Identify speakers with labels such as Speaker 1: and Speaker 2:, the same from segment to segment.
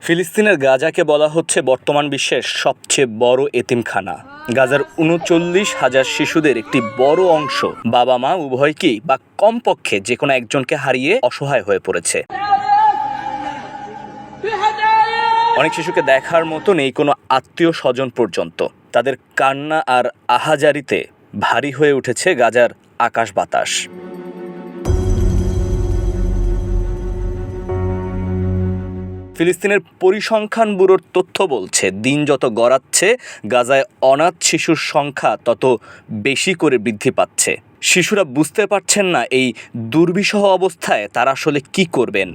Speaker 1: ফিলিস্তিনের গাজাকে বলা হচ্ছে বর্তমান বিশ্বের সবচেয়ে বড় এতিমখানা। গাজার উনচল্লিশ হাজার শিশুদের একটি বড় অংশ বাবা মা উভয়কেই বা কমপক্ষে যে কোনো একজনকে হারিয়ে অসহায় হয়ে পড়েছে। অনেক শিশুকে দেখার মতো নেই কোনো আত্মীয় স্বজন পর্যন্ত তাদের কান্না আর আহাজারিতে ভারী হয়ে উঠেছে গাজার আকাশ বাতাস। ফিলিস্তিনের পরিসংখ্যান ব্যুরোর তথ্য বলছে, দিন যত গড়াচ্ছে, গাজায় অনাথ শিশুর সংখ্যা তত বেশি করে বৃদ্ধি পাচ্ছে। শিশুরা বুঝতে পারছেন না এই দুর্বিষহ অবস্থায় তারা আসলে কি করবেন।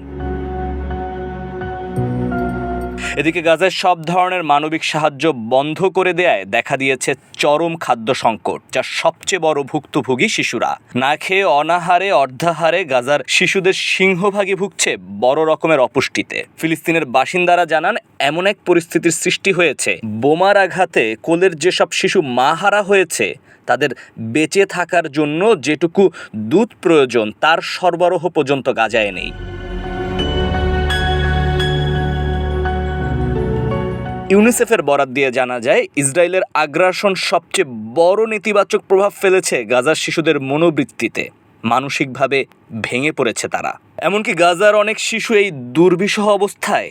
Speaker 1: এদিকে গাজায় সব ধরনের মানবিক সাহায্য বন্ধ করে দেয়ায় দেখা দিয়েছে চরম খাদ্য সংকট, যা সবচেয়ে বড় ভুক্তভোগী শিশুরা। না খেয়ে অনাহারে, অর্ধাহারে গাজার শিশুদের সিংহভাগই ভুগছে বড় রকমের অপুষ্টিতে। ফিলিস্তিনের বাসিন্দারা জানান, এমন এক পরিস্থিতির সৃষ্টি হয়েছে। বোমার আঘাতে কোলের যেসব শিশু মাহারা হয়েছে, তাদের বেঁচে থাকার জন্য যেটুকু দুধ প্রয়োজন, তার সরবরাহ পর্যন্ত গাজায় নেই। ইউনিসেফের বরাত দিয়ে জানা যায়, ইসরায়েলের আগ্রাসন সবচেয়ে বড় নেতিবাচক প্রভাব ফেলেছে গাজার শিশুদের মনোবৃত্তিতে। মানসিকভাবে ভেঙে পড়েছে তারা। এমনকি গাজার অনেক শিশু এই দুর্বিষহ অবস্থায়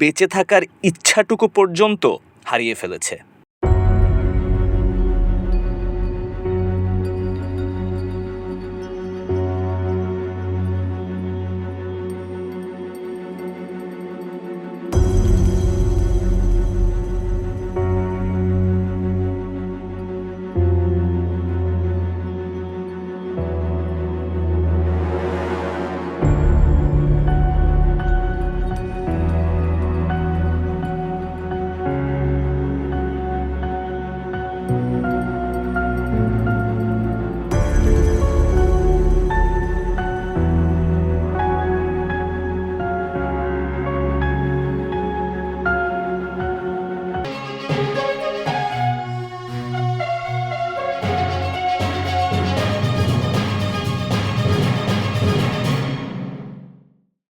Speaker 1: বেঁচে থাকার ইচ্ছাটুকু পর্যন্ত হারিয়ে ফেলেছে।